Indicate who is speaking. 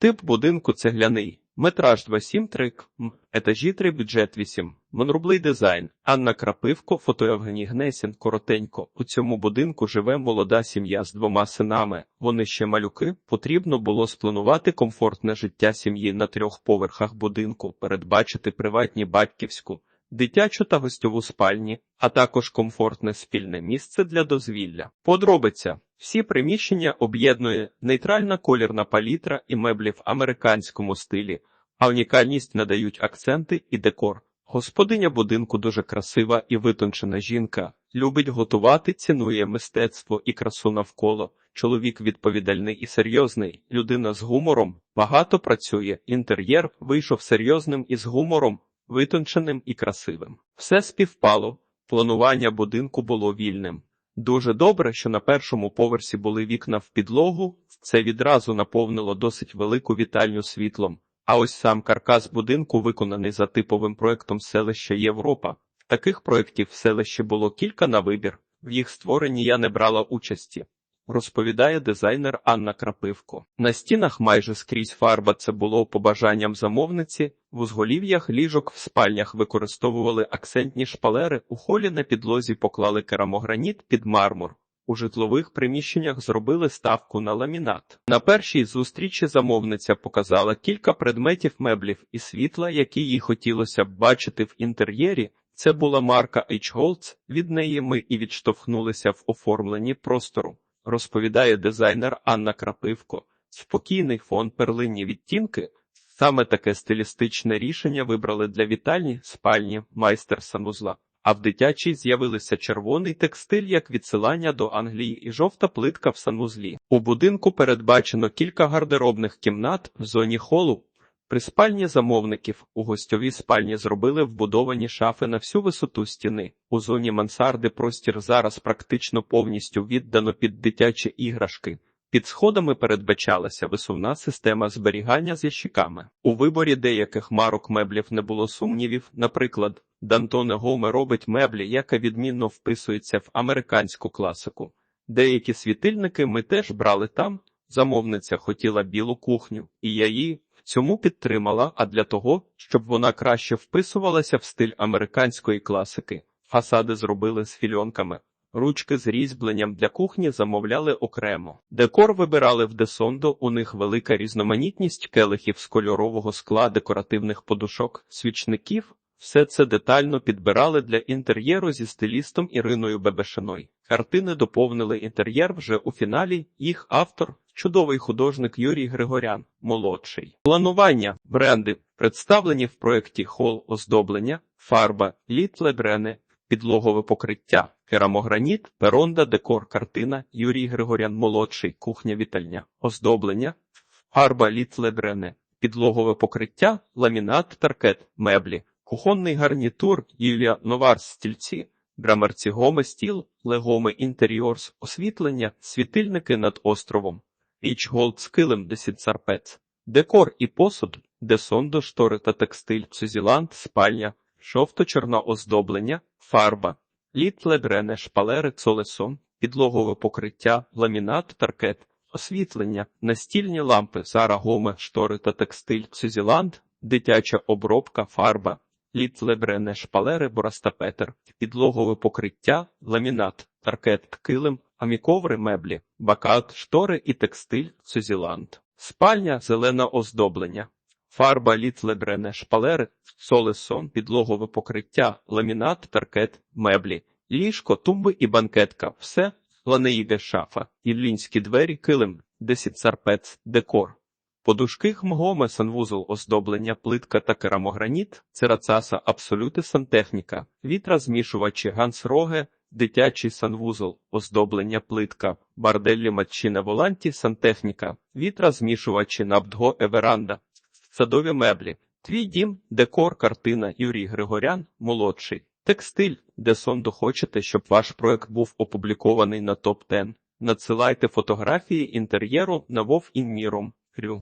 Speaker 1: Тип будинку цегляний. Метраж 273 м. Етажі 3, бюджет 8. Монрублий дизайн. Анна Крапивко, фото Євгеній Гнесін. Коротенько. У цьому будинку живе молода сім'я з двома синами. Вони ще малюки. Потрібно було спланувати комфортне життя сім'ї на трьох поверхах будинку, передбачити приватні батьківську, дитячу та гостьову спальні, а також комфортне спільне місце для дозвілля. Подробиця. Всі приміщення об'єднує нейтральна колірна палітра і меблі в американському стилі, а унікальність надають акценти і декор. Господиня будинку дуже красива і витончена жінка, любить готувати, цінує мистецтво і красу навколо. Чоловік відповідальний і серйозний, людина з гумором, багато працює, інтер'єр вийшов серйозним і з гумором, витонченим і красивим. Все співпало, планування будинку було вільним. Дуже добре, що на першому поверсі були вікна в підлогу, це відразу наповнило досить велику вітальню світлом. А ось сам каркас будинку виконаний за типовим проектом селища Європа. Таких проєктів в селищі було кілька на вибір. В їх створенні я не брала участі. Розповідає дизайнер Анна Крапивко. На стінах майже скрізь фарба це було побажанням замовниці. В узголів'ях ліжок в спальнях використовували акцентні шпалери, у холі на підлозі поклали керамограніт під мармур. У житлових приміщеннях зробили ставку на ламінат. На першій зустрічі замовниця показала кілька предметів меблів і світла, які їй хотілося б бачити в інтер'єрі. Це була марка H. Holtz, від неї ми і відштовхнулися в оформленні простору. Розповідає дизайнер Анна Крапивко. Спокійний фон перлинні відтінки. Саме таке стилістичне рішення вибрали для вітальні, спальні, майстер санузла. А в дитячій з'явилися червоний текстиль як відсилання до Англії і жовта плитка в санузлі. У будинку передбачено кілька гардеробних кімнат в зоні холу. При спальні замовників у гостьовій спальні зробили вбудовані шафи на всю висоту стіни. У зоні мансарди простір зараз практично повністю віддано під дитячі іграшки. Під сходами передбачалася висувна система зберігання з ящиками. У виборі деяких марок меблів не було сумнівів. Наприклад, Дантоне Гоме робить меблі, яка відмінно вписується в американську класику. Деякі світильники ми теж брали там. Замовниця хотіла білу кухню, і я в цьому підтримала. А для того, щоб вона краще вписувалася в стиль американської класики, фасади зробили з фільонками. Ручки з різьбленням для кухні замовляли окремо. Декор вибирали в Десондо, у них велика різноманітність келихів з кольорового скла, декоративних подушок, свічників. Все це детально підбирали для інтер'єру зі стилістом Іриною Бебешиною. Картини доповнили інтер'єр вже у фіналі. Їх автор чудовий художник Юрій Григорян, молодший. Планування бренди представлені в проєкті хол оздоблення, фарба, літле брене, підлогове покриття, керамограніт, перонда, декор, картина, Юрій Григорян молодший, кухня вітальня, оздоблення, фарба, літле брене, підлогове покриття, ламінат, паркет, меблі, кухонний гарнітур, Юлія Новар, стільці, грамерці Гоме стіл, легоме інтер'йорс, освітлення, світильники над островом, Річ Голд з килим, десять сарпець, декор і посуд, десондо, штори та текстиль, Сузіланд, спальня, жовто-чорне оздоблення, фарба, літле брене, шпалери, цолесон, підлогове покриття, ламінат, паркет, освітлення, настільні лампи, Зара Гоме, штори та текстиль, Сузіланд, дитяча обробка, фарба, літле брене, шпалери, борастапетер, підлогове покриття, ламінат, паркет, килим, аміковри, меблі, бакат, штори і текстиль, Сузіланд, спальня, зелене оздоблення. Фарба, літле брене, шпалери, солесон, підлогове покриття, ламінат, паркет, меблі, ліжко, тумби і банкетка. Все, ланеїде шафа, іллінські двері, килим, десять сарпець, декор. Подушки хмгоме, санвузол, оздоблення, плитка та керамограніт, церацаса, абсолюти сантехніка, вітра-змішувачі, гансроге, дитячий санвузол, оздоблення, плитка, барделлі матчина воланті, сантехніка, вітра-змішувачі, набдго, еверанда, садові меблі, твій дім, декор, картина, Юрій Григорян, молодший, текстиль, де сонду хочете, щоб ваш проект був опублікований на топ 10 Надсилайте фотографії інтер'єру на Вов Інміром. Крю.